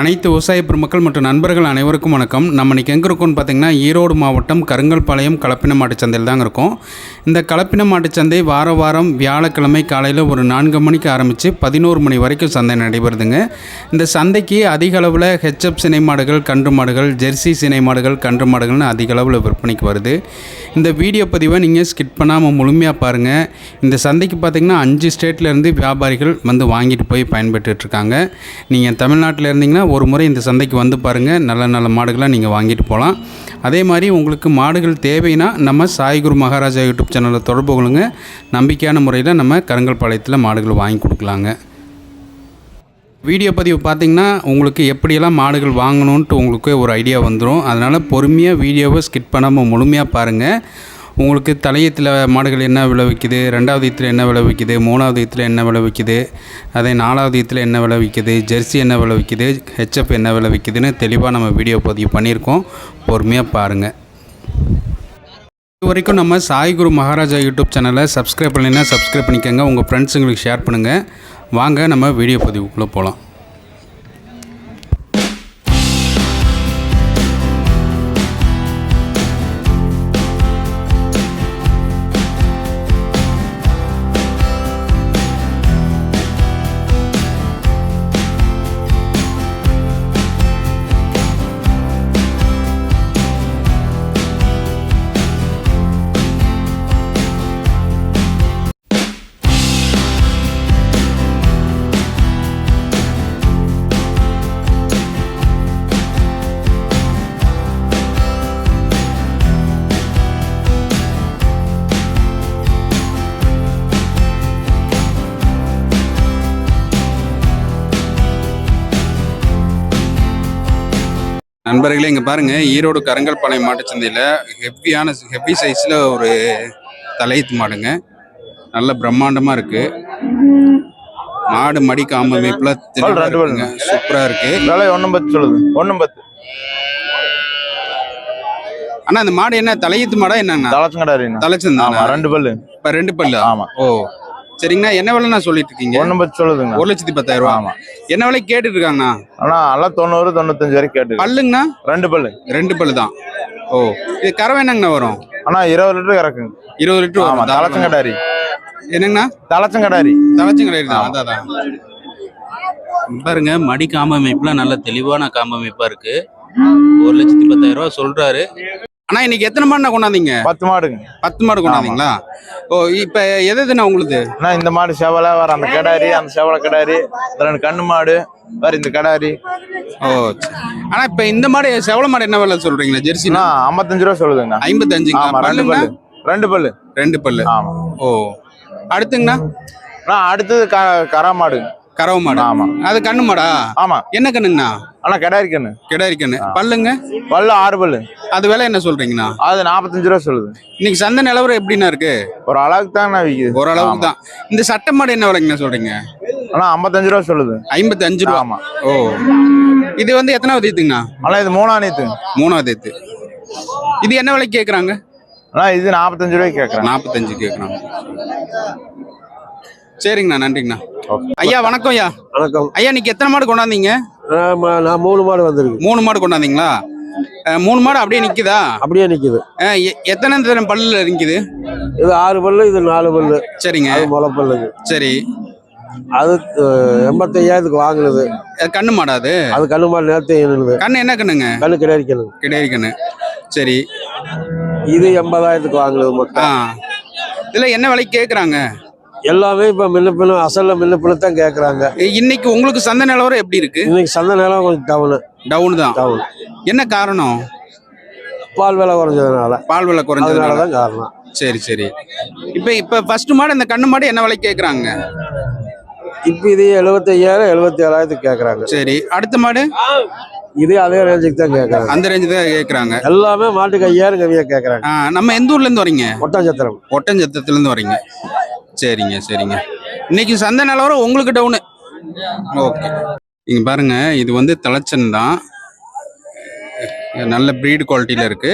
அனைத்து விவசாய பெருமக்கள் மற்றும் நண்பர்கள் அனைவருக்கும் வணக்கம். நம்ம இன்றைக்கி எங்கே இருக்கோம்னு பார்த்திங்கன்னா ஈரோடு மாவட்டம் கருங்கல்பாளையம் கலப்பின மாட்டுச்சந்தையில் தாங்க இருக்கும். இந்த கலப்பின மாட்டுச்சந்தை வார வாரம் வியாழக்கிழமை காலையில் ஒரு நான்கு மணிக்கு ஆரம்பித்து பதினோரு மணி வரைக்கும் சந்தை நடைபெறுதுங்க. இந்த சந்தைக்கு அதிக அளவில் ஹெச்எப் சினை மாடுகள் கன்று மாடுகள் ஜெர்சி சினை மாடுகள் கன்று மாடுகள்னு அதிக அளவில் விற்பனைக்கு வருது. இந்த வீடியோ பதிவை நீங்கள் ஸ்கிப் பண்ணாமல் முழுமையாக பாருங்கள் இந்த சந்தைக்கு பார்த்தீங்கன்னா அஞ்சு ஸ்டேட்லேருந்து வியாபாரிகள் வந்து வாங்கிட்டு போய் பயன்பெற்றுட்ருக்காங்க நீங்கள் தமிழ்நாட்டில் இருந்தீங்கன்னா ஒரு முறை இந்த சந்தைக்கு வந்து பாருங்கள் நல்ல நல்ல மாடுகளாக நீங்கள் வாங்கிட்டு போகலாம் அதே மாதிரி உங்களுக்கு மாடுகள் தேவைன்னா நம்ம சாய்குரு மகாராஜா யூடியூப் சேனலில் தொடர்பு கொள்ளுங்க. நம்பிக்கையான முறையில் நம்ம கருங்கல்பாளையத்தில் மாடுகள் வாங்கி கொடுக்கலாங்க. வீடியோ பதிவு பார்த்திங்கன்னா உங்களுக்கு எப்படியெல்லாம் மாடுகள் வாங்கணுன்ட்டு உங்களுக்கு ஒரு ஐடியா வந்துடும் அதனால் பொறுமையாக வீடியோவை ஸ்கிப் பண்ணாமல் முழுமையாக பாருங்கள் உங்களுக்கு தலையத்தில் மாடுகள் என்ன விளைவிக்குது? ரெண்டாவது ஈத்தில் என்ன விளைவிக்குது? விற்கிது மூணாவது ஈத்தில் என்ன விலை விற்கிது அதே நாலாவது ஈத்தில் என்ன விளைவிக்குது? விற்கிது ஜெர்சி என்ன விளைவிக்குது? விற்கிது ஹெச்எப் என்ன விளைவிக்குதுன்னு தெளிவாக நம்ம வீடியோ பதிவு பண்ணியிருக்கோம். பொறுமையாக பாருங்கள் இது வரைக்கும் நம்ம சாய்குரு மகாராஜா யூடியூப் சேனலை சப்ஸ்கிரைப் பண்ணினா சப்ஸ்கிரைப் பண்ணிக்கோங்க. உங்கள் ஃப்ரெண்ட்ஸுங்களுக்கு ஷேர் பண்ணுங்கள் வாங்க நம்ம வீடியோ பதிவுக்குள்ளே போகலாம் நண்பர்களே இங்கே பாருங்கள் ஈரோடு கருங்கல்பாளையம் மாட்டுச்சந்தையில் ஹெவியான ஹெவி சைஸில் ஒரு தலையத்து மாடுங்க. நல்ல பிரம்மாண்டமாக இருக்குது மாடு மடி காம்பு அமைப்பில் தெளிவாக இருக்குங்க. சூப்பராக இருக்குது விலை ஒன்றும் பத்து சொல்லுது. ஒன்றும் பத்து. அண்ணா அந்த மாடு என்ன? தலையத்து மாடா என்னங்கண்ணா? தலச்சங்கடாரி தலைச்சந்தா ரெண்டு பல்லு. இப்போ ரெண்டு பல்லு? ஆமா. ஓ. சரிங்கண்ணா என்ன விலைண்ணா சொல்லிட்டு இருக்கீங்க ஒன்றும் பத்து சொல்லுதுங்க ஒரு லட்சத்தி பத்தாயிரம் ரூபா ஆமா. என்ன விலை கேட்டுட்டு இருக்காங்கண்ணா ஆனா எல்லாம் தொண்ணூறு தொண்ணூத்தஞ்சு வரைக்கும் கேட்டு பல்லுங்கண்ணா? ரெண்டு பல்லு. ரெண்டு பல்லு தான் ஓ இது கறவை என்னங்கண்ணா வரும்? ஆனா இருபது லிட்டர் இறக்குங்க இருபது லிட்டர் ஆமா வரும். தாராளமா. தலச்சங்கடாரி. என்னங்கண்ணா? தலச்சங்கடாரி. தலைச்சும் கிடையாது அதான். பாருங்க மடி காம்பமைப்புல நல்ல தெளிவான காம்பமைப்பா இருக்கு. ஒரு லட்சத்தி பத்தாயிரம் ரூபாய் சொல்றாரு. ஆனா இன்னைக்கு எத்தனை மாடுண்ணா கொண்டாந்தீங்க? பத்து மாடுங்க. பத்து மாடு கொண்டாந்தீங்களா? ஓ இப்ப எது எதுண்ணா உங்களுக்கு ஆனா இந்த மாடு செவலை வேற அந்த கிடாரி அந்த செவலை கிடாரி ரெண்டு கண்ணு மாடு வேற இந்த கிடாரி. ஓ. ஆனா இப்ப இந்த மாடு செவல மாடு என்ன விலை சொல்றீங்களா ஜெர்சினா ஐம்பத்தஞ்சு ரூபா சொல்லுதுங்க ஐம்பத்தஞ்சுங்களா? ஆமா ரெண்டு பல்லு. ரெண்டு பல்லு. ரெண்டு பல்லு. ஆமா. ஓ அடுத்துங்கண்ணா? ஆனா அடுத்தது கரா மாடு கறவை மாடு. ஆமா. அது கண்ணு மாடா? ஆமா. என்ன கண்ணுங்கண்ணா ஆனா கிடாரி கண்ணு. கிடாரி கண்ணு பல்லுங்க? பல்லு ஆறு பல்லு. அது விலை என்ன சொல்றீங்கண்ணா? அது நாற்பத்தஞ்சு ரூபா சொல்லுது. இன்னைக்கு சந்தை நிலவரம் எப்படிண்ணா இருக்கு? ஒரு அளவுக்கு தான் விக்குது. ஓரளவுக்கு தான். இந்த சட்டை மாடு என்ன விலைங்கண்ணா சொல்றீங்க? ஆனா ஐம்பத்தஞ்சு ரூபா சொல்லுது. ஐம்பத்தி அஞ்சு ரூபா. ஆமா. ஓ. இது வந்து எத்தனாவது ஈத்துங்கண்ணா? ஆனா இது மூணா நேத்து மூணாவது ஈத்து. இது என்ன விலைக்கு கேட்குறாங்க ஆனா இது நாற்பத்தஞ்சு ரூபாய்க்கு கேக்குறேன் நாற்பத்தஞ்சு கேட்குறாங்க சரிங்கண்ணா நன்றிங்கண்ணா. ஐயா வணக்கம் ஐயா. வணக்கம். ஐயா இன்னைக்கு எத்தனை மாடு கொண்டாந்தீங்க? நான் மூணு மாடு வந்திருக்கு. மூணு மாடு கொண்டாந்தீங்களா? மூணு மாடு அப்படியே நிக்குதா? அப்படியே நிக்குது. எத்தனை தரம் பல்லுல நிக்குது? இது ஆறு பல்லு இது நாலு பல்லு. சரிங்க. முளை பல்லுது சரி. அது எண்பத்தையாயிரத்துக்கு வாங்கினது. கண்ணு மாடா அது? அது கண்ணு மாடு நேரத்தை கண்ணு என்ன கண்ணுங்க? கண்ணு கிடைக்கணும் கிடையாது கண்ணு. சரி. இது எண்பதாயிரத்துக்கு வாங்கினது மொத்தம். இதுல என்ன விலைக்கு கேக்குறாங்க? எல்லாமே இப்ப முன்ன பின்ன அசல்ல முன்ன பின்ன தான் கேக்குறாங்க. இன்னைக்கு உங்களுக்கு சந்தை நிலவரம் எப்படி இருக்கு? இன்னைக்கு சந்தை நிலம் கொஞ்சம் டவுனு. டவுன் தான். டவுன். என்ன காரணம்? பால் விலை குறைஞ்சதுனால. பால் விலை குறைஞ்சதுனால. அதனாலதான் காரணம். சரி சரி. இப்ப இப்ப ஃபர்ஸ்ட் மாடு இந்த கண்ணு மாடு என்ன விலைக்கு கேக்குறாங்க? இப்ப இது எழுபத்தையாயிரம் எழுபத்தி ஏழாயிரத்துக்கு கேக்குறாங்க. சரி. அடுத்த மாடு? இதே அதே ரேஞ்சுக்கு தான் கேக்குறாங்க. அந்த ரேஞ்சு தான் கேக்குறாங்க. எல்லாமே மாட்டுக்கு ஐயாயிரம் கம்மியா கேக்குறாங்க. ஆ, நம்ம எந்த ஊர்ல இருந்து வரீங்க? ஒட்டாஞ்சத்திரம். ஒட்டஞ்சத்தத்துல இருந்து வரீங்க. சரிங்க சரிங்க. இன்னைக்கு சந்தை நிலவரம் உங்களுக்கு டவுனு ஓகே நீங்கள் பாருங்க இது வந்து தலைச்சன் தான். நல்ல ப்ரீடு குவாலிட்டியில் இருக்கு.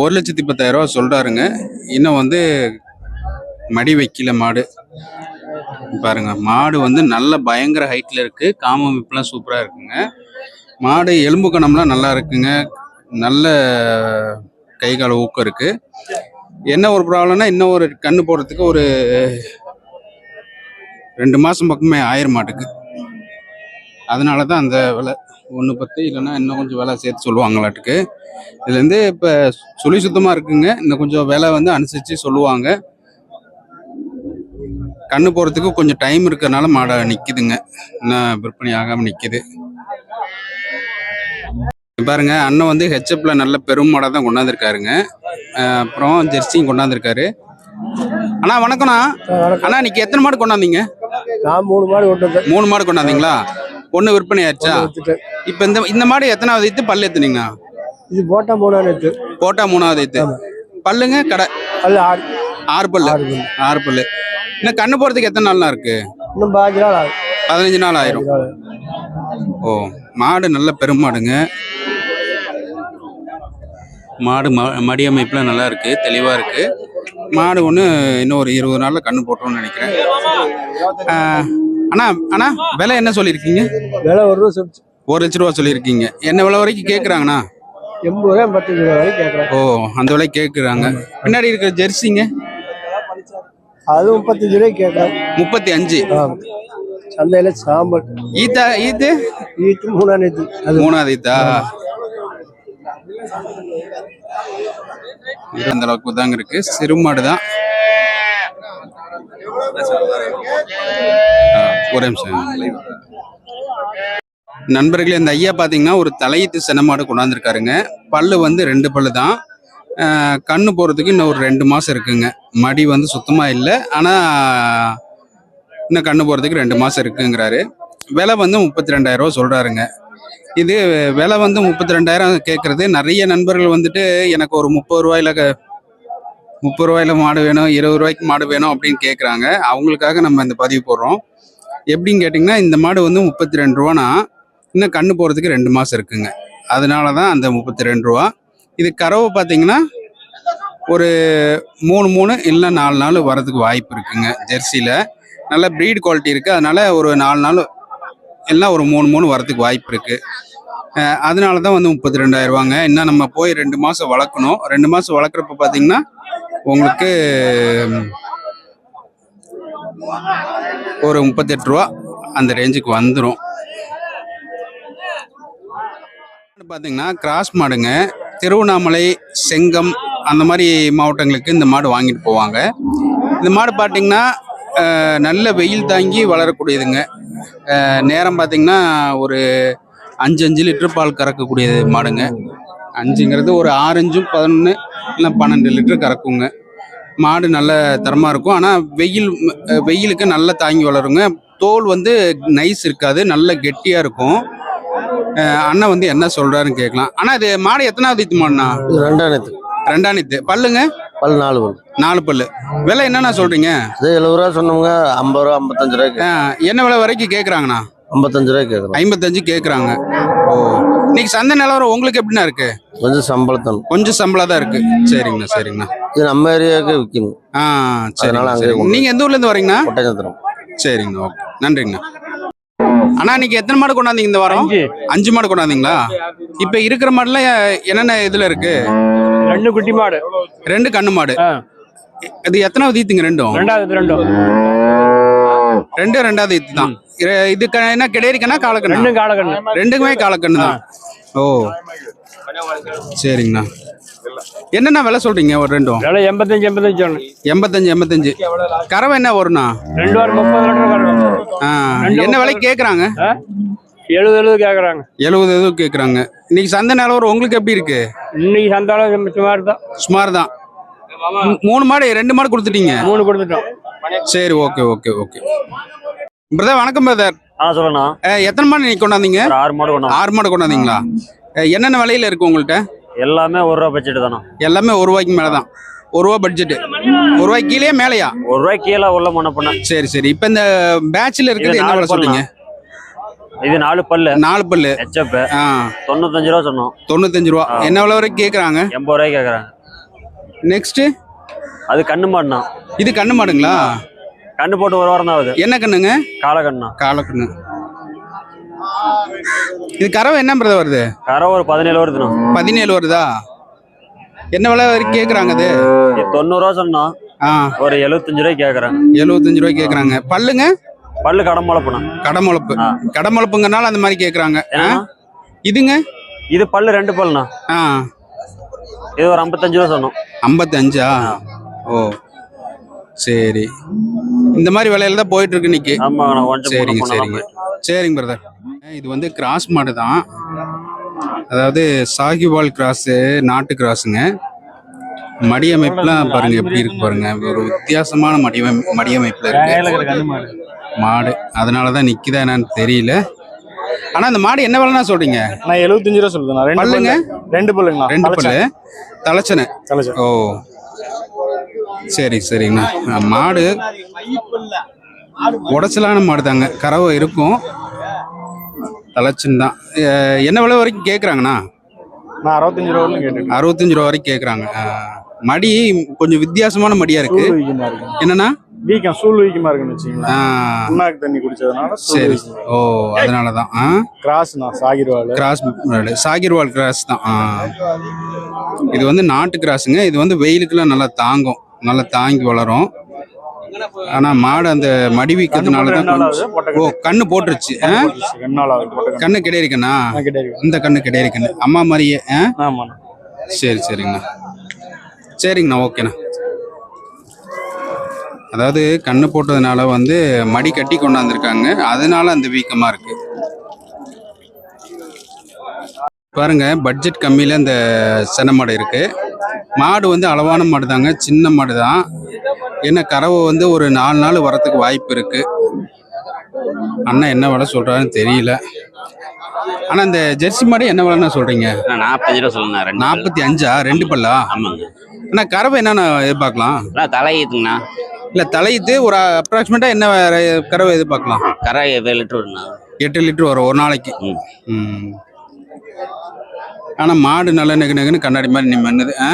ஒரு லட்சத்தி பத்தாயிரம் ரூபா சொல்றாருங்க. இன்னும் வந்து மடி வைக்கல மாடு. பாருங்க மாடு வந்து நல்ல பயங்கர ஹைட்ல இருக்கு. காமமைப்புலாம் சூப்பரா இருக்குங்க. மாடு எலும்பு கணம்லாம் நல்லா இருக்குங்க. நல்ல கை கால ஊக்கம் இருக்கு. என்ன ஒரு ப்ராப்ளம்னா இன்னும் ஒரு கண்ணு போடுறதுக்கு ஒரு ரெண்டு மாதம் பக்கமே ஆயிரம் மாட்டுக்கு. அதனால தான் அந்த விலை ஒன்று பத்து இல்லைன்னா இன்னும் கொஞ்சம் விலை சேர்த்து சொல்லுவாங்களாட்டுக்கு. இதுலேருந்து இப்போ சுழி சுத்தமாக இருக்குங்க. இன்னும் கொஞ்சம் விலை வந்து அனுசரித்து சொல்லுவாங்க. கண்ணு போகிறதுக்கு கொஞ்சம் டைம் இருக்கிறனால மாடை நிற்கிதுங்க இன்னும் விற்பனை ஆகாமல் நிற்கிது பாருங்க அண்ணன் வந்து ஹெச்எப்பில் நல்ல பெரும் மாடாக தான் கொண்டாந்துருக்காருங்க. அப்புறம் ஜெர்சியும் கொண்டாந்துருக்காரு. அண்ணா வணக்கம்ண்ணா. அண்ணா இன்னைக்கு எத்தனை மாடு கொண்டாந்தீங்க? நான் மூணு மாடு கொண்டு மூணு மாடு கொண்டாந்தீங்களா? ஒன்று விற்பனை ஆயிடுச்சா. இப்போ இந்த இந்த மாடு எத்தனாவது ஈத்து பல்லு எத்துனீங்கண்ணா இது போட்டா மூணா நேற்று போட்டா மூணாவது ஈத்து பல்லுங்க கடை அல்ல ஆறு. ஆறு பல்லு. ஆறு பல்லு. பல்லு. இன்னும் கண்ணு போகிறதுக்கு எத்தனை நாள்னா இருக்கு? இன்னும் பாஞ்சு நாள் ஆகும். பதினஞ்சு நாள் ஆயிரும். ஓ மாடு நல்ல பெருமாடுங்க மாடு ம மடி அமைப்பில் நல்லா இருக்கு தெளிவாக இருக்கு. மாடு ஒன்று இன்னும் ஒரு இருபது நாளில் கண்ணு போட்டோம்னு நினைக்கிறேன். அண்ணா அண்ணா விலை என்ன சொல்லியிருக்கீங்க? விலை ஒரு ரூபா சொல்லிச்சு. ஒரு லட்ச ரூபா சொல்லியிருக்கீங்க. என்ன விலை வரைக்கும் கேட்குறாங்கண்ணா எண்பது ரூபா எண்பத்தஞ்சு ரூபா வரைக்கும் கேட்குறேன் ஓ அந்த விலை கேட்குறாங்க பின்னாடி இருக்கிற ஜெர்சிங்க? அது முப்பத்தஞ்சு ரூபாய்க்கு கேட்குறேன் முப்பத்தி அஞ்சு சந்தையில் சாம்பல் ஈத்தா ஈத்து? ஈத்து மூணா நேற்று அது மூணாவது ஈத்தா அந்த அளவுக்கு தாங்க இருக்கு. சிறுமாடு தான். ஒரு நிமிஷம். நண்பர்களே இந்த ஐயா பார்த்தீங்கன்னா ஒரு தலையீத்து செனமாடு கொண்டாந்துருக்காருங்க. பல்லு வந்து ரெண்டு பல்லு தான். கண்ணு போகிறதுக்கு இன்னும் ஒரு ரெண்டு மாதம் இருக்குங்க. மடி வந்து சுத்தமாக இல்லை. ஆனால் இன்னும் கண்ணு போகிறதுக்கு ரெண்டு மாதம் இருக்குங்கிறாரு. விலை வந்து முப்பத்தி ரெண்டாயிரம் ரூபா சொல்கிறாருங்க இது விலை வந்து முப்பத்தி ரெண்டாயிரம் கேட்குறது நிறைய நண்பர்கள் வந்துட்டு எனக்கு ஒரு முப்பது ரூபாயில முப்பது ரூபாயில மாடு வேணும் இருபது ரூபாய்க்கு மாடு வேணும் அப்படின்னு கேட்குறாங்க அவங்களுக்காக நம்ம இந்த பதிவு போடுறோம். எப்படின்னு கேட்டிங்கன்னா இந்த மாடு வந்து முப்பத்தி ரெண்டு ரூபானா இன்னும் கண்ணு போகிறதுக்கு ரெண்டு மாதம் இருக்குங்க. அதனால தான் அந்த முப்பத்தி ரெண்டு ரூபா. இது கறவை பார்த்தீங்கன்னா ஒரு மூணு மூணு இல்லை நாலு நாள் வரதுக்கு வாய்ப்பு இருக்குங்க ஜெர்சியில். நல்ல ப்ரீட் குவாலிட்டி இருக்குது அதனால ஒரு நாலு நாள் எல்லாம் ஒரு மூணு மூணு வரத்துக்கு வாய்ப்பு இருக்குது அதனால தான் வந்து முப்பத்தி ரெண்டாயிரம் ரூபாங்க. இன்னும் நம்ம போய் ரெண்டு மாதம் வளர்க்கணும். ரெண்டு மாதம் வளர்க்குறப்ப பார்த்தீங்கன்னா உங்களுக்கு ஒரு முப்பத்தெட்டு ரூபா அந்த ரேஞ்சுக்கு வந்துடும் பார்த்தீங்கன்னா கிராஸ் மாடுங்க. திருவண்ணாமலை செங்கம் அந்த மாதிரி மாவட்டங்களுக்கு இந்த மாடு வாங்கிட்டு போவாங்க. இந்த மாடு பார்த்தீங்கன்னா நல்ல வெயில் தாங்கி வளரக்கூடியதுங்க. நேரம் பார்த்தீங்கன்னா ஒரு அஞ்சு அஞ்சு லிட்டர் பால் கறக்கக்கூடிய மாடுங்க. அஞ்சுங்கிறது ஒரு ஆரஞ்சும் பதினொன்று இல்லை பன்னெண்டு லிட்டர் கறக்குங்க. மாடு நல்ல தரமாக இருக்கும். ஆனால் வெயில் வெயிலுக்கு நல்லா தாங்கி வளருங்க. தோல் வந்து நைஸ் இருக்காது நல்ல கெட்டியாக இருக்கும். அண்ணன் வந்து என்ன சொல்கிறாருன்னு கேட்கலாம் ஆனால் இது மாடு எத்தனாவது மாடுண்ணா? இது ரெண்டா நேற்று ரெண்டாணித்து பல்லுங்க? பல் நாலு பல். நாலு பல்லு. விலை என்னண்ணா சொல்கிறீங்க இது எழுபது ரூபா சொன்னவங்க ஐம்பது ரூபா ஐம்பத்தஞ்சு ரூபாய்க்கு. என்ன விலை வரைக்கும் கேட்குறாங்கண்ணா ஐம்பத்தஞ்சு ரூபாய்க்கு கேட்குறோம் ஐம்பத்தஞ்சு கேட்குறாங்க ஓ இன்னைக்கு சந்தை நிலவரம் உங்களுக்கு எப்படிண்ணா இருக்கு? கொஞ்சம் சம்பளத்தன். கொஞ்சம் சம்பளம் தான் இருக்கு. சரிங்கண்ணா சரிங்கண்ணா. இது நம்ம ஏரியாவுக்கு விற்கணும். ஆ அதனால சரிங்க அங்கேயே சரிங்க கொண்டு நீங்க எந்த ஊர்ல இருந்து வரீங்கண்ணா? ஒட்டஞ்சத்திரம் சரிங்கண்ணா ஓகே. நன்றிங்கண்ணா. அண்ணா இன்னைக்கு எத்தனை மாடு கொண்டாந்தீங்க இந்த வாரம்? அஞ்சு. மாடு கொண்டாந்தீங்களா? இப்ப இருக்கிற மாடுல என்னென்ன இதுல இருக்கு? ரெண்டு குட்டி மாடு. ரெண்டு கண்ணு மாடு. இது எத்தனாவது ஈத்துங்க ரெண்டும்? ரெண்டாவது ரெண்டும். ரெண்டு ரெண்டாவது ஈத்து தான். இது என்ன கிடையிருக்கனா காலக்கண்ணா ரெண்டும் காலக்கண்ணு ரெண்டுக்குமே காலக்கண்ணு தான். ஓ. சரிங்கண்ணா. என்னண்ணா விலை சொல்றீங்க ஒரு ரெண்டும்? விலை எண்பத்தஞ்சு எண்பத்தஞ்சு சொன்னேன் எண்பத்தஞ்சு எண்பத்தஞ்சு. கறவை என்ன வரும்ண்ணா? ரெண்டு வாரம் முப்பது லிட்டர் என்ன விலை கேட்குறாங்க? எழுபது எழுபது கேட்குறாங்க எழுபது எதுவும் கேட்குறாங்க இன்னைக்கு சந்தை நிலவரம் உங்களுக்கு எப்படி இருக்கு? இன்னைக்கு சந்தாலும் சுமார் தான். சுமார் தான் மூணு மாடு ரெண்டு மாடு கொடுத்துட்டீங்க? மூணு கொடுத்துட்டோம். சரி ஓகே ஓகே ஓகே. பிரதர் வணக்கம் பிரதர். ஆ சொல்லண்ணா. எத்தனை மாடு நீங்க கொண்டாந்தீங்க? ஆறு மாடு கொண்டோம் ஆறு மாடு கொண்டாந்தீங்களா? என்னென்ன விலையில இருக்கு உங்கள்கிட்ட எல்லாமே ஒரு ரூபா பட்ஜெட் தானே எல்லாமே ஒரு ரூபாய்க்கு மேலே தான் ஒரு ரூபா பட்ஜெட் ஒரு ரூபாய்க்கு கீழே மேலையா? ஒரு ரூபாய் கீழே உள்ள மன பண்ண சரி சரி. இப்போ இந்த பேட்ச்ல இருக்கிறது இது என்ன விலை சொல்றீங்க? இது நாலு பல்லு. நாலு பல்லு. ஹெச்எப் தொண்ணூத்தஞ்சு ரூபா சொன்னோம். தொண்ணூத்தஞ்சு ரூபா. என்ன விலை வரைக்கும் கேட்குறாங்க எண்பது ரூபாய்க்கு கேட்குறாங்க நெக்ஸ்ட் அது கண்ணு மாடுனா இது கண்ணு மாடுங்களா? கண்ணு போட்டு ஒரு வாரம் தான் ஆகுது. என்ன கண்ணுங்க? காலக்கண்ணா காலக்கண்ணு இது கறவை என்ன பிரதர் வருது? கரை ஒரு பதினேழு வருதுண்ணா. பதினேழு வருதா? என்ன விலை வரைக்கும் கேட்குறாங்க அது? இது தொண்ணூறுவா சொன்னோம். ஒரு எழுபத்தஞ்சு ரூபாய்க்கு கேட்குறேன் எழுபத்தஞ்சு ரூபாய்க்கு கேட்குறாங்க பல்லுங்க? பல்லு கடம்பளப்புண்ணா கடமுளப்பு. கடமுளப்புங்கனால அந்த மாதிரி கேட்குறாங்க ஏன்னா இதுங்க? இது பல்லு ரெண்டு பல்லுண்ணா. ஆ. இது ஒரு ஐம்பத்தஞ்சு ரூபா சொன்னோம். ஐம்பத்தஞ்சா? ஓ. சரி. இந்த மாதிரி விலையில தான் போயிட்டு இருக்கு ஒன் சரிங்க சரிங்க. சரிங்க பிரதர் இது வந்து கிராஸ் மாடு தான். அதாவது சாகிவால் கிராஸு நாட்டு கிராஸுங்க மடியமைப்புலாம் பாருங்க எப்படி இருக்கு பாருங்க. ஒரு வித்தியாசமான மடிய மடியமைப்புல இருக்கு. மாடு. அதனால தான் நிக்குதா என்னன்னு தெரியல. ஆனா அந்த மாடு என்ன விலைன்னா சொல்றீங்க? நான் எழுபத்தஞ்சு ரூபா சொல்லுதுண்ணா ரெண்டு பல்லுங்க? பல்லு. ரெண்டு பல்லுங்கண்ணா. ரெண்டு பல்லு. தலைச்சனை. தலைச்சேன். ஓ. சரி சரிங்கண்ணா. மாடு உடச்சலான மாடு தாங்க கறவை இருக்கும். தலைச்சன் தான். என்ன விலை வரைக்கும் கேட்குறாங்கண்ணா நான் அறுபத்தஞ்சு ரூபா கேட்டுருக்கேன் அறுபத்தஞ்சு ரூபா வரைக்கும் கேட்குறாங்க மடி கொஞ்சம் வித்தியாசமான மடியா இருக்கு. என்னன்னா வீக்கம் சூழ் வீக்கமா இருக்குன்னு வச்சுங்களேன் ஆ, புண்ணாக்கு தண்ணி குடிச்சதுனால சரி. ஓ அதனால தான் ஆ கிராஸ்ண்ணா சாகிர்வாள் கிராஸ் சாகிர்வால் கிராஸ் தான். இது வந்து நாட்டு கிராஸுங்க இது வந்து வெயிலுக்குலாம் நல்லா தாங்கும். நல்லா தாங்கி வளரும். ஆனா மாடு அந்த மடி வீக்கிறதுனால தான் ஓ கண்ணு போட்டுருச்சு. கண்ணு கிடையிருக்கண்ணா இந்த கண்ணு கிடையிருக்கண்ணு அம்மா மாதிரியே சரி சரிங்கண்ணா. சரிங்கண்ணா ஓகேண்ணா. அதாவது கண்ணு போட்டதுனால வந்து மடி கட்டி கொண்டாந்துருக்காங்க. அதனால அந்த வீக்கமாக இருக்கு. பாருங்க பட்ஜெட் கம்மியில் இந்த சென மாடு இருக்கு. மாடு வந்து அளவான மாடு தாங்க சின்ன மாடு தான் என்ன கறவை வந்து ஒரு நாலு நாள் வரத்துக்கு வாய்ப்பு இருக்கு. அண்ணன் என்ன விலை சொல்றாருன்னு தெரியல. ஆனா இந்த ஜெர்சி மாடு என்ன விலைன்னு சொல்றீங்க? நாற்பத்தஞ்சு ரூபா சொல்லுங்க. நாற்பத்தி அஞ்சா ரெண்டு பல்லா? ஆமாங்க. அண்ணா கறவை என்னண்ணா எதிர்பார்க்கலாம்? அண்ணா தலையுதுங்கண்ணா இல்ல தலையிட்டு ஒரு அப்ராக்சிமேட்டா என்ன கறவை எதிர்பார்க்கலாம் கரை ஏழு லிட்டர் வருண்ணா எட்டு லிட்டர் வரும் ஒரு நாளைக்கு. ம். ம். ஆனா மாடு நல்ல நெகு நெகுன்னு கண்ணாடி மாதிரி நீ மண்ணுது ஆ?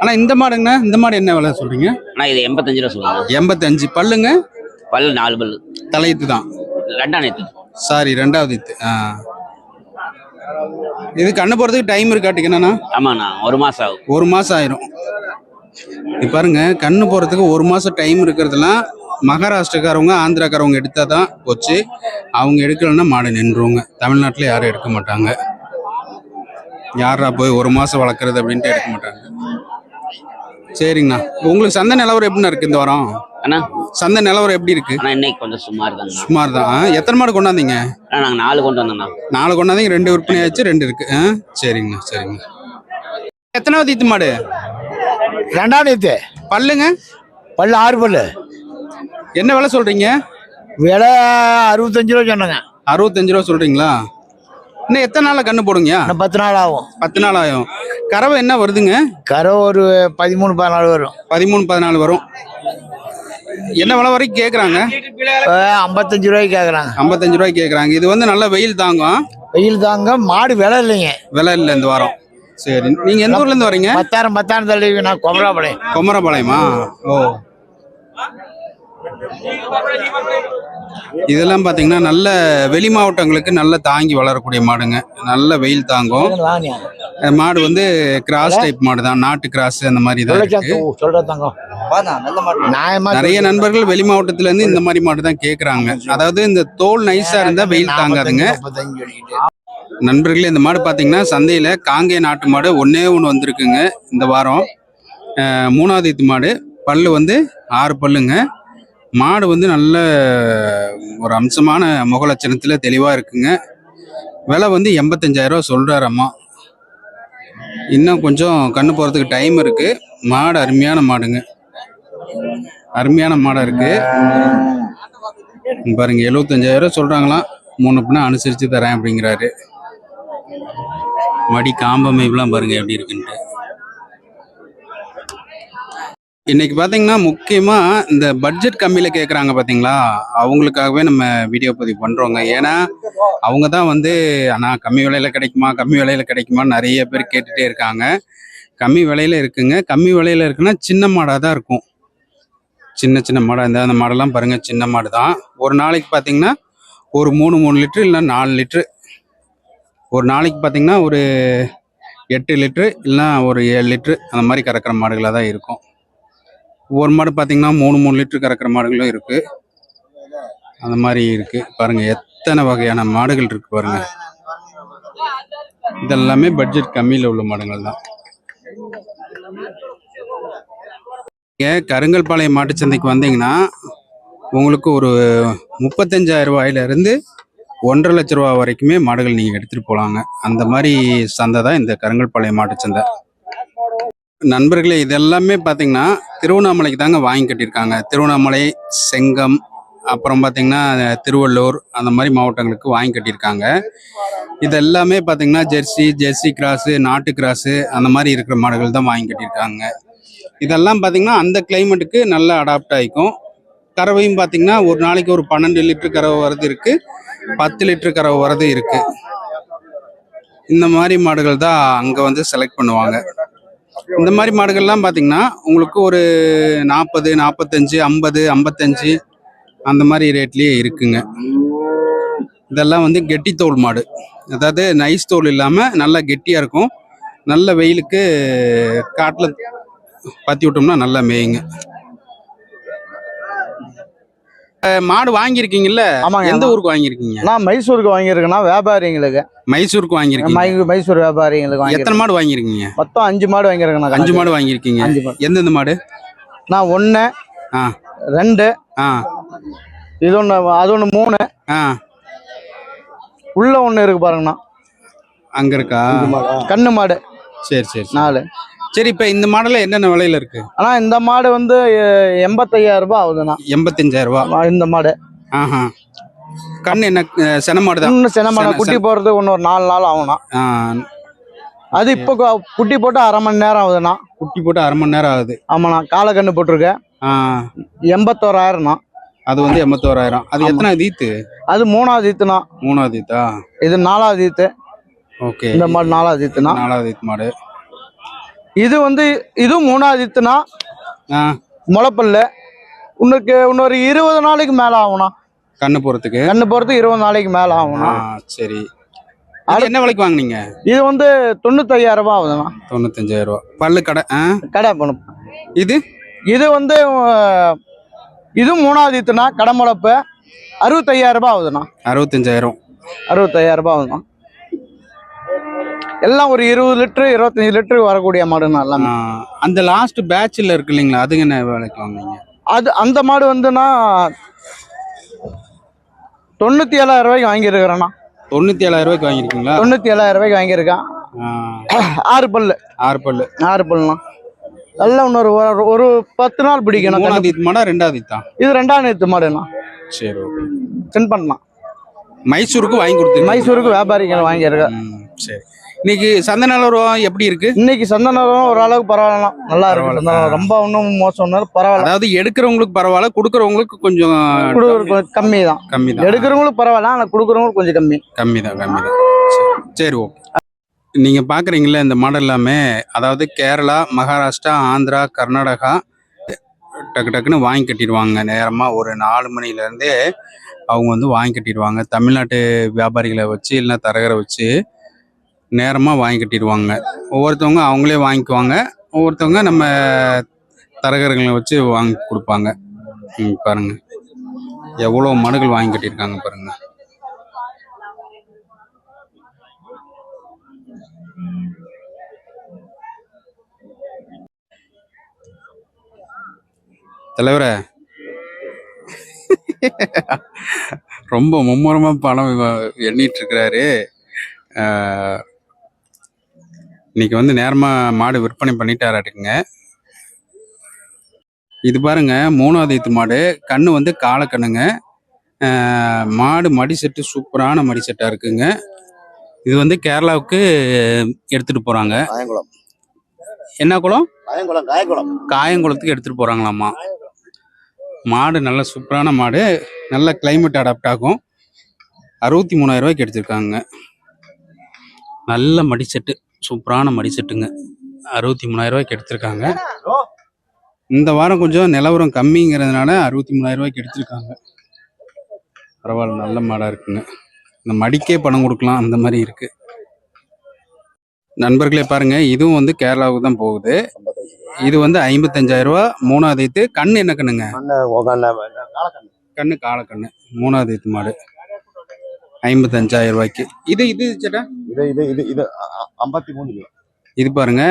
ஆனா இந்த மாடுங்கண்ணா இந்த மாடு என்ன விலை சொல்றீங்க? அண்ணா இது எண்பத்தஞ்சு ரூபா சொல்லுங்க எண்பத்தஞ்சு. பல்லுங்க? பல்லு நாலு பல்லு. தலையீத்து தான். ரெண்டாம் நேற்று சாரி ரெண்டாவது இத்து ஆ. இது கண்ணு போறதுக்கு டைம் இருக்காட்டுக்கு என்னண்ணா? ஆமாண்ணா ஒரு மாசம் ஆகும். ஒரு மாசம் ஆயிரும். இது பாருங்க கண்ணு போறதுக்கு ஒரு மாசம் டைம் இருக்கிறதுலாம் மகாராஷ்டிரக்காரவங்க ஆந்திராக்காரவங்க எடுத்தா தான் போச்சு. அவங்க எடுக்கலைன்னா மாடு நின்றுவாங்க தமிழ்நாட்டில் யாரும் எடுக்க மாட்டாங்க. யாரா போய் ஒரு மாசம் வளர்க்குறது அப்படின்ட்டு எடுக்க மாட்டாங்க. சரிங்கண்ணா. உங்களுக்கு சந்தை நிலவரம் எப்படிண்ணா இருக்கு இந்த வாரம்? அண்ணா. சந்தை நிலவரம் எப்படி இருக்கு? இன்னைக்கு கொஞ்சம் சுமார் தாங்கண்ணா. சுமார் தான். எத்தனை மாடு கொண்டாந்தீங்க? நாங்கள் நாலு கொண்டு வந்தோண்ணா நாலு கொண்டாந்தீங்க ரெண்டு விற்பனை ஆச்சு ரெண்டு இருக்கு. ஆ சரிங்கண்ணா சரிங்கண்ணா. எத்தனாவது ஈத்து மாடு? ரெண்டாம் நேத்து. பல்லுங்க? பல்லு ஆறு பல்லு. என்ன விலை சொல்றீங்க? விலை அறுபத்தஞ்சு ரூபா சொன்னாங்க. அறுபத்தஞ்சு ரூபா சொல்றீங்களா? இன்னும் எத்தனை நாள்ல கண்ணு போடுங்க இன்னும் பத்து நாள் ஆகும். பத்து நாள் ஆகும். கறவை என்ன வருதுங்க? கரை ஒரு பதிமூணு பதினாலு வரும். பதிமூணு பதினாலு வரும். என்ன விலை வரைக்கும் கேட்குறாங்க ஐம்பத்தஞ்சு ரூபாய்க்கு கேட்குறாங்க ஐம்பத்தஞ்சு ரூபாய்க்கு கேட்குறாங்க இது வந்து நல்ல வெயில் தாங்கும் வெயில் தாங்க மாடு விலை இல்லைங்க. விலை இல்லை இந்த வாரம். சரி. நீங்க எந்த ஊர்ல இருந்து வரீங்க? பத்தாயிரம் பத்தாயிரம் தள்ளி நான் குமராபாளையம். குமரபாளையமா? ஓ. இதெல்லாம் பாத்தீங்கன்னா நல்ல வெளி மாவட்டங்களுக்கு நல்ல தாங்கி வளரக்கூடிய மாடுங்க. நல்ல வெயில் தாங்கும். மாடு வந்து கிராஸ் டைப் மாடு தான். நாட்டு கிராஸ் அந்த மாதிரி தான் நிறைய நண்பர்கள் வெளி மாவட்டத்துல இருந்து இந்த மாதிரி மாடு தான் கேக்குறாங்க. அதாவது இந்த தோல் நைஸா இருந்தா வெயில் தாங்காதுங்க. நண்பர்களே இந்த மாடு பார்த்தீங்கன்னா சந்தையில் காங்கே நாட்டு மாடு ஒன்றே ஒன்று வந்திருக்குங்க இந்த வாரம். மூணாவது மாடு. பல்லு வந்து ஆறு பல்லுங்க. மாடு வந்து நல்ல ஒரு அம்சமான முகலட்சணத்தில் தெளிவாக இருக்குங்க. விலை வந்து எண்பத்தஞ்சாயிரரூவா ரூபா அம்மா. இன்னும் கொஞ்சம் கண்ணு போகிறதுக்கு டைம் இருக்குது மாடு அருமையான மாடுங்க. அருமையான மாடாக இருக்குது பாருங்கள் எழுபத்தஞ்சாயிரரூவா சொல்கிறாங்களாம் மூணு பின்னா அனுசரித்து தரேன் அப்படிங்கிறாரு. மடி காம்பமைப்புலாம் பாருங்க எப்படி இருக்குன்ட்டு. இன்னைக்கு பார்த்தீங்கன்னா முக்கியமாக இந்த பட்ஜெட் கம்மியில் கேட்குறாங்க பார்த்தீங்களா அவங்களுக்காகவே நம்ம வீடியோ பதிவு பண்ணுறோங்க ஏன்னா அவங்க தான் வந்து ஆனால் கம்மி விலையில் கிடைக்குமா? கம்மி விலையில் கிடைக்குமா நிறைய பேர் கேட்டுகிட்டே இருக்காங்க. கம்மி விலையில் இருக்குங்க. கம்மி விலையில் இருக்குன்னா சின்ன மாடாக தான் இருக்கும். சின்ன சின்ன மாடாக இருந்தால் அந்த மாடெல்லாம் பாருங்க சின்ன மாடு தான். ஒரு நாளைக்கு பார்த்தீங்கன்னா ஒரு மூணு மூணு லிட்ரு இல்லை நாலு லிட்ரு ஒரு நாளைக்கு பார்த்தீங்கன்னா ஒரு எட்டு லிட்ரு இல்லைன்னா ஒரு ஏழு லிட்ரு அந்த மாதிரி கறக்கிற மாடுகளாக தான் இருக்கும். ஒரு மாடு பார்த்தீங்கன்னா மூணு மூணு லிட்ரு கறக்கிற மாடுகளும் இருக்கு. அந்த மாதிரி இருக்கு. பாருங்க எத்தனை வகையான மாடுகள் இருக்கு பாருங்க. இதெல்லாமே பட்ஜெட் கம்மியில் உள்ள மாடுகள் தான். இங்க கருங்கல்பாளையம் மாட்டுச்சந்தைக்கு வந்தீங்கன்னா உங்களுக்கு ஒரு முப்பத்தஞ்சாயிரம் ரூபாயில இருந்து ஒன்றரை லட்ச ரூபா வரைக்குமே மாடுகள் நீங்கள் எடுத்துகிட்டு போகலாங்க அந்த மாதிரி சந்தை தான் இந்த கருங்கல்பாளையம் மாட்டுச்சந்தை நண்பர்களே இதெல்லாமே பார்த்தீங்கன்னா திருவண்ணாமலைக்கு தாங்க வாங்கி கட்டியிருக்காங்க. திருவண்ணாமலை செங்கம் அப்புறம் பார்த்தீங்கன்னா திருவள்ளூர் அந்த மாதிரி மாவட்டங்களுக்கு வாங்கி கட்டியிருக்காங்க. இது எல்லாமே பார்த்தீங்கன்னா ஜெர்சி ஜெர்சி கிராஸு நாட்டு கிராஸு அந்த மாதிரி இருக்கிற மாடுகள் தான் வாங்கி கட்டியிருக்காங்க. இதெல்லாம் பார்த்தீங்கன்னா அந்த கிளைமேட்டுக்கு நல்லா அடாப்ட் ஆகிக்கும். கறவையும் பார்த்தீங்கன்னா ஒரு நாளைக்கு ஒரு பன்னெண்டு லிட்டர் கறவை வரது இருக்கு. பத்து லிட்டர் கறவை வரது இருக்கு. இந்த மாதிரி மாடுகள் தான் அங்கே வந்து செலக்ட் பண்ணுவாங்க. இந்த மாதிரி மாடுகள்லாம் பார்த்தீங்கன்னா உங்களுக்கு ஒரு நாற்பது நாற்பத்தஞ்சு ஐம்பது ஐம்பத்தஞ்சு அந்த மாதிரி ரேட்லேயே இருக்குங்க. இதெல்லாம் வந்து கெட்டி தோல் மாடு. அதாவது நைஸ் தோல் இல்லாமல் நல்லா கெட்டியாக இருக்கும். நல்ல வெயிலுக்கு காட்டில் பற்றி விட்டோம்னா நல்லா மேயுங்க. மாடு வாங்கியிருக்கீங்கல்ல? ஆமாங்க. எந்த ஊருக்கு வாங்கியிருக்கீங்க? நான் மைசூருக்கு வாங்கியிருக்கேன்னா வியாபாரிங்களுக்கு. மைசூருக்கு வாங்கியிருக்கீங்க. மைசூர் வியாபாரிங்களுக்கு எத்தனை மாடு வாங்கியிருக்கீங்க? மொத்தம் அஞ்சு மாடு வாங்கியிருக்கேன் அஞ்சு மாடு வாங்கியிருக்கீங்க. அஞ்சு மாடு. எந்தெந்த மாடு? நான் ஒன்று ஆ. ரெண்டு ஆ. இது ஒன்று அது ஒன்று மூணு. ஆ. உள்ள ஒன்று இருக்கு பாருங்கண்ணா. அங்க இருக்கா? கண்ணு மாடு. சரி சரி. நாலு. சரி இப்ப இந்த மாடல்ல என்னென்ன விலையில இருக்கு? ஆனா இந்த மாடு வந்து எண்பத்தையாயிரம் ரூபாய் ஆகுதுண்ணா. எண்பத்தஞ்சாயிரம் ரூபா. ஆமா, இந்த மாடு. ஆஹா. கண்ணு என்ன சென மாடு தான் இன்னும் சின்ன மாடு. சென- குட்டி போடுறதுக்கு இன்னும் ஒரு நாலு நாள் ஆகும்ண்ணா. அது இப்போ குட்டி போட்டு அரை மணி நேரம் ஆகுதுண்ணா. குட்டி போட்டு அரை மணி நேரம் ஆகுது. ஆமாண்ணா. காலை கண்ணு போட்டிருக்கேன் எண்பத்தோராயிரம்ண்ணா. அது வந்து எண்பத்தோராயிரம். அது ஆமா. எத்தனை ஈத்து? அது மூணாவது ஈத்துண்ணா. மூணாவது ஈத்தா? இது நாலாவது ஈத்து. ஓகே. இந்த மாடு நாலாவது ஈத்துண்ணா. நாலாவது ஈத்து மாடு. இது வந்து இது மூணாவது ஆ. முளைப்பல்லு. உனக்கு இன்னொரு இருபது நாளைக்கு மேல ஆகும்ண்ணா கண்ணு போறதுக்கு? கண்ணு போறது இருபது நாளைக்கு மேல ஆகும்ண்ணா சரி. அது என்ன விலைக்கு வாங்குனீங்க? இது வந்து தொண்ணூத்தையாயிரம் ரூபாய் ஆகுதுண்ணா. தொண்ணூத்தஞ்சாயிரம் ரூபா. பல்லு கடை கடை பண்ணும் இது? இது வந்து இது மூணாவது ஈத்துண்ணா கடை முளைப்பு அறுபத்தையாயிரம் ரூபாய் ஆகுதுண்ணா. அறுபத்தஞ்சாயிரம். அறுபத்தையாயிரம் ரூபாய் ஆகுதுண்ணா. எல்லாம் ஒரு இருபது லிட்டரு இருபத்தஞ்சு லிட்டரு வரக்கூடிய மாடுண்ணா எல்லாமே. அந்த லாஸ்ட் பேட்ச்ல இருக்கு இல்லைங்களா? அதுக்கு என்ன விலைக்கு வாங்குனீங்க அது அந்த மாடு வந்துண்ணா தொண்ணூத்தி ஏழாயிரம் ரூபாய்க்கு வாங்கியிருக்கிறேண்ணா தொண்ணூத்தி ஏழாயிரம் ரூபாய்க்கு வாங்கியிருக்கீங்களா? தொண்ணூத்தி ஏழாயிரம் ரூபாய்க்கு வாங்கியிருக்கேன். ஆறு பல்லு. ஆறு பல்லு. ஆறு பல்லுண்ணா. எல்லாம் இன்னொரு ஒரு- பத்து நாள் பிடிக்கணும். மூணாவது ஈத்து மாடா ரெண்டாவது ஈத்தா இது ரெண்டாம் நேத்து மாடுண்ணா. சரி ஓகே. சென்ட் பண்ணலாம் மைசூருக்கு வாங்கி கொடுத்து மைசூருக்கு வியாபாரிகள் வாங்கியிருக்கேன் சரி. இன்னைக்கு சந்தை நிலவரம் எப்படி இருக்கு? இன்னைக்கு சந்தனம் ஓரளவுக்கு பரவாயில்ல. நல்லா இருக்கு. பரவாயில்ல. சந்தனம் ரொம்ப ஒன்றும் மோசம் பரவாயில்ல. அதாவது எடுக்கிறவங்களுக்கு பரவாயில்ல கொடுக்கறவங்களுக்கு கொஞ்சம் கம்மி. தான் கம்மி தான். எடுக்கிறவங்களுக்கு பரவாயில்ல ஆனால் கொடுக்குறவங்களுக்கு கொஞ்சம் கம்மி. கம்மி தான் கம்மி தான் சரி ஓகே. நீங்கள் பார்க்குறீங்களா இந்த மாடல் எல்லாமே? அதாவது கேரளா மகாராஷ்டிரா ஆந்திரா கர்நாடகா டக்கு டக்குன்னு வாங்கி கட்டிடுவாங்க. நேரமாக ஒரு நாலு மணிலேருந்தே அவங்க வந்து வாங்கி கட்டிடுவாங்க. தமிழ்நாட்டு வியாபாரிகளை வச்சு இல்லைன்னா தரகரை வச்சு நேரமாக வாங்கி கட்டிடுவாங்க ஒவ்வொருத்தவங்க அவங்களே வாங்கிக்குவாங்க. ஒவ்வொருத்தவங்க நம்ம தரகர்களை வச்சு வாங்கி கொடுப்பாங்க. ம், பாருங்க. எவ்வளோ மனுகள் வாங்கி கட்டியிருக்காங்க பாருங்க. தலைவர. ரொம்ப மும்முரமா பணம் எண்ணிட்டு இருக்கிறாரு. இன்னைக்கு வந்து நேரமா மாடு விற்பனை பண்ணிட்டாராட்டுங்க இது பாருங்க மூணாவது ஈத்து மாடு. கண்ணு வந்து காளை கண்ணுங்க. ஆஹ், மாடு மடி செட்டு சூப்பரான மடி செட்டா இருக்குங்க. இது வந்து கேரளாவுக்கு எடுத்துட்டு போறாங்க. என்ன குளம்? காயங்குளம் காயங்குளம். காயங்குளத்துக்கு எடுத்துட்டு போறாங்களாமா. மாடு நல்ல சூப்பரான மாடு. நல்ல கிளைமேட் அடாப்ட் ஆகும். அறுபத்தி மூணாயிரம் ரூபாய்க்கு எடுத்திருக்காங்க. நல்ல மடிசெட்டு. சூப்பரான மடிசெட்டுங்க அறுபத்தி மூணாயிரம் ரூபாய்க்கு எடுத்திருக்காங்க இந்த வாரம் கொஞ்சம் நிலவரம் கம்மிங்கிறதுனால அறுபத்தி மூணாயிரம் ரூபாய்க்கு எடுத்திருக்காங்க. பரவாயில்ல நல்ல மாடாக இருக்குங்க இந்த மடிக்கே பணம் கொடுக்கலாம் அந்த மாதிரி இருக்கு. நண்பர்களே பாருங்க இதுவும் வந்து கேரளாவுக்கு தான் போகுது. இது வந்து ஐம்பத்தஞ்சாயிரம் ரூபா மூணாவது ஈத்து கண்ணு என்ன கண்ணுங்க? கண்ணு காலக்கண்ணு. மூணாவது ஈத்து மாடு. ஐம்பத்தஞ்சாயிரம் ரூபாய்க்கு. இது இது சேட்டா? இது இது இது இது ஐம்பத்தி மூணு இது பாருங்க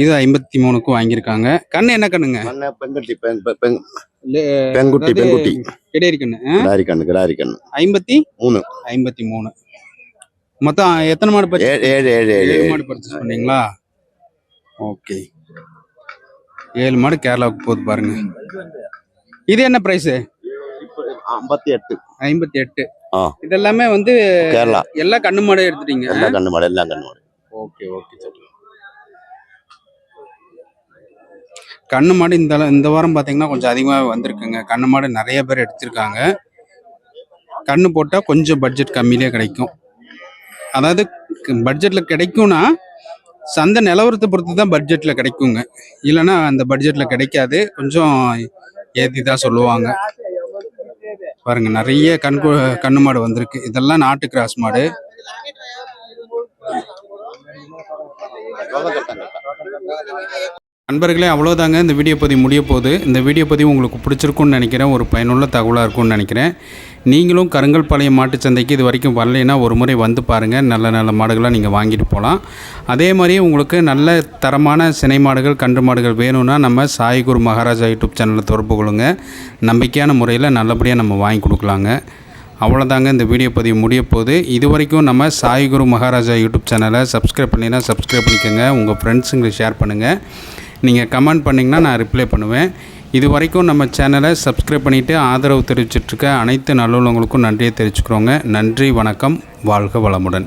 இது ஐம்பத்தி மூணுக்கு வாங்கியிருக்காங்க. கண்ணு என்ன கண்ணுங்க? பெண்குட்டி அதாவது பெண்குட்டி. கிடையாது கண்ணு? கிடாரி கண்ணு கிடாரி கண்ணு. ஐம்பத்தி? மூணு. ஐம்பத்தி மூணு மொத்தம் எத்தனை மாடு ஏழு ஏழு ஏழு ஏழு. மாடு பர்ச்சேஸ் பண்ணீங்களா? ஓகே. ஏழு மாடு கேரளாவுக்கு போகுது பாருங்க. இது என்ன பிரைஸ் ஐம்பத்தி எட்டு. ஐம்பத்தி எட்டு. இதெல்லாமே வந்து கேரளா. எல்லா கண்ணு மாடு எடுத்துட்டீங்க. எல்லா கண்ணு மாடு எல்லா கண்ணு மாடு ஓகே ஓகே சரி. கண்ணு மாடு இந்த இந்த வாரம் பார்த்தீங்கன்னா கொஞ்சம் அதிகமாக வந்திருக்குங்க. கண்ணு மாடு நிறைய பேர் எடுத்திருக்காங்க. கண்ணு போட்டால் கொஞ்சம் பட்ஜெட் கம்மியிலே கிடைக்கும். அதாவது பட்ஜெட்டில் கிடைக்கும்னா சந்தை நிலவரத்தை பொறுத்து தான் பட்ஜெட்டில் கிடைக்குங்க. இல்லைன்னா அந்த பட்ஜெட்டில் கிடைக்காது. கொஞ்சம் ஏற்றி தான் சொல்லுவாங்க. பாருங்க நிறைய கண்கு கண்ணு மாடு வந்திருக்கு. இதெல்லாம் நாட்டு கிராஸ் மாடு. நண்பர்களே அவ்வளோதாங்க. இந்த வீடியோ பதிவு முடிய போகுது இந்த வீடியோ பதிவு உங்களுக்கு பிடிச்சிருக்கும்னு நினைக்கிறேன். ஒரு பயனுள்ள தகவலாக இருக்கும்னு நினைக்கிறேன். நீங்களும் கருங்கல்பாளையம் மாட்டுச்சந்தைக்கு சந்தைக்கு இது வரைக்கும் வரலைன்னா ஒரு முறை வந்து பாருங்கள் நல்ல நல்ல மாடுகளாக நீங்கள் வாங்கிட்டு போகலாம் அதே மாதிரி உங்களுக்கு நல்ல தரமான சினை மாடுகள் கன்று மாடுகள் வேணும்னா நம்ம சாய்குரு மகாராஜா யூடியூப் சேனலில் தொடர்பு கொள்ளுங்க. நம்பிக்கையான முறையில் நல்லபடியாக நம்ம வாங்கி கொடுக்கலாங்க. அவ்வளோதாங்க இந்த வீடியோ பதிவு முடிய போது இது வரைக்கும் நம்ம சாய்குரு மகாராஜா யூடியூப் சேனலை சப்ஸ்கிரைப் பண்ணினா சப்ஸ்கிரைப் பண்ணிக்கோங்க. உங்கள் ஃப்ரெண்ட்ஸுங்களுக்கு ஷேர் பண்ணுங்கள் நீங்கள் கமெண்ட் பண்ணிங்கன்னா நான் ரிப்ளை பண்ணுவேன். இது வரைக்கும் நம்ம சேனலை சப்ஸ்கிரைப் பண்ணிவிட்டு ஆதரவு தெரிவிச்சிட்ருக்க அனைத்து நல்லுள்ளவங்களுக்கும் நன்றியை தெரிவிச்சுக்கிறோங்க. நன்றி வணக்கம். வாழ்க வளமுடன்.